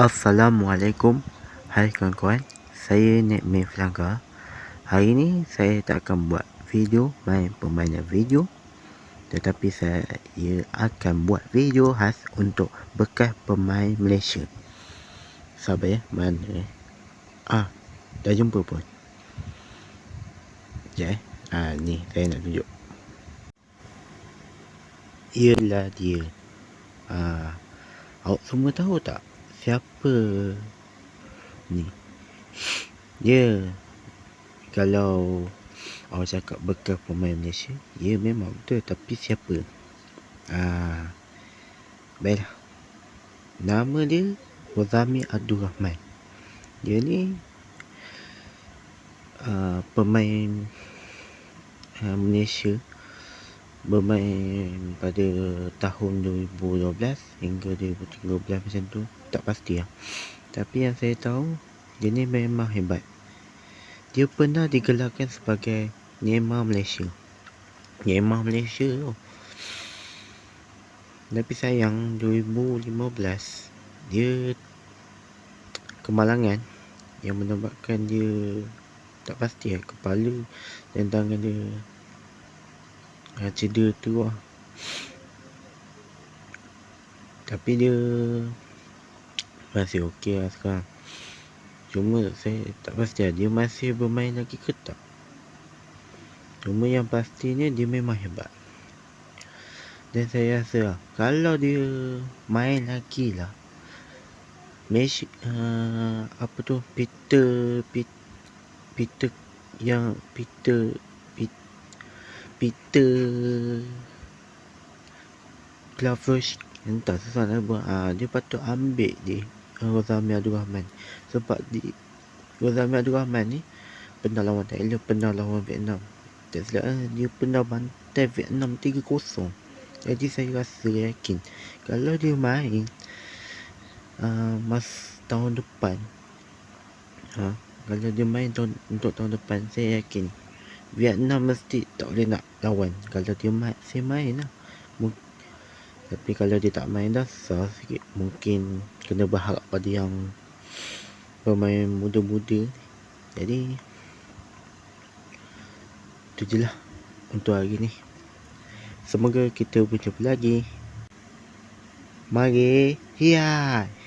Assalamualaikum. Hai kawan-kawan Saya Nek Flangga. Hari ni saya tak akan buat video main permainan video. Tetapi saya akan buat video khas untuk bekas pemain Malaysia. Sabar ya, mana eh. Ah, dah jumpa pun. Sekejap eh. Ah, ni saya nak tunjuk. Ialah dia. Ah, Awak semua tahu tak siapa ni? Dia kalau awak cakap bekas pemain Malaysia ya memang betul tapi siapa? Ah baiklah. Nama dia Wazami Abdul Rahman dia ni uh, pemain uh, Malaysia bermain pada tahun 2012 hingga 2013 macam tu tak pasti lah. Tapi yang saya tahu, dia ni memang hebat. Dia pernah digelarkan sebagai Neymar Malaysia. Neymar Malaysia tu. Tapi sayang 2015 dia kemalangan yang menyebabkan dia tak pasti lah kepala dan tangan dia cedera tu lah. Tapi dia masih okey lah sekarang. Cuma saya tak pasti lah dia masih bermain lagi ke tak? Cuma yang pastinya dia memang hebat. Dan saya rasa lah, kalau dia main lagi lah Messi uh, apa tu Peter Peter, Peter yang Peter, Peter Clavers entah susah nak buat. Ah, dia patut ambil dia Rosami Abdul Rahman. Sebab di Rosami Abdul Rahman ni pernah lawan Thailand pernah lawan Vietnam. Tak silap eh, dia pernah bantai Vietnam 3-0 jadi saya rasa yakin kalau dia main uh, mas tahun depan ha, kalau dia main tahun, untuk tahun depan saya yakin Vietnam mesti tak boleh nak lawan. Kalau dia main saya main lah. Tapi kalau dia tak main dah susah sikit. Mungkin kena berharap pada yang pemain muda-muda jadi itu je lah untuk hari ni. Semoga kita berjumpa lagi. Mari hiai